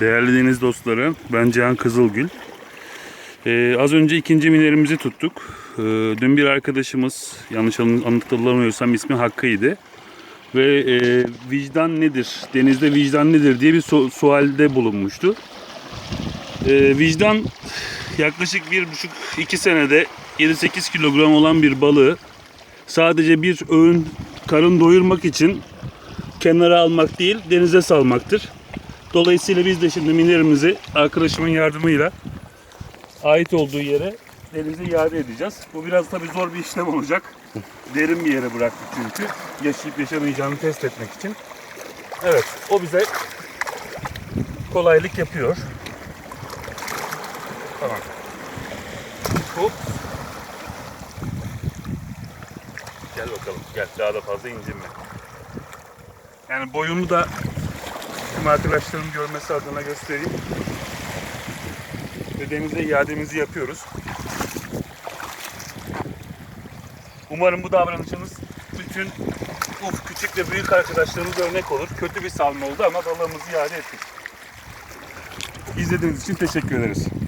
Değerli deniz dostları, ben Cihan Kızılgül. Ee, az önce ikinci minerimizi tuttuk. Ee, dün bir arkadaşımız, yanlış hatırlamıyorsam ismi Hakkı'ydı. Ve e, vicdan nedir, denizde vicdan nedir diye bir su- sualde bulunmuştu. Ee, vicdan yaklaşık bir buçuk iki senede 7-8 kilogram olan bir balığı sadece bir öğün karın doyurmak için kenara almak değil denize salmaktır. Dolayısıyla biz de şimdi minerimizi arkadaşımın yardımıyla ait olduğu yere denize iade edeceğiz. Bu biraz tabii zor bir işlem olacak. Derin bir yere bıraktık çünkü. Yaşayıp yaşamayacağını test etmek için. Evet, o bize kolaylık yapıyor. Tamam. Hop. Gel bakalım, gel. Daha da fazla incinme. Yani boyunu da tüm arkadaşlarım görmesi adına göstereyim. Ve denize iademizi yapıyoruz. Umarım bu davranışımız bütün uf küçük ve büyük arkadaşlarımıza örnek olur. Kötü bir salma oldu ama balığımızı iade ettik. İzlediğiniz için teşekkür ederiz.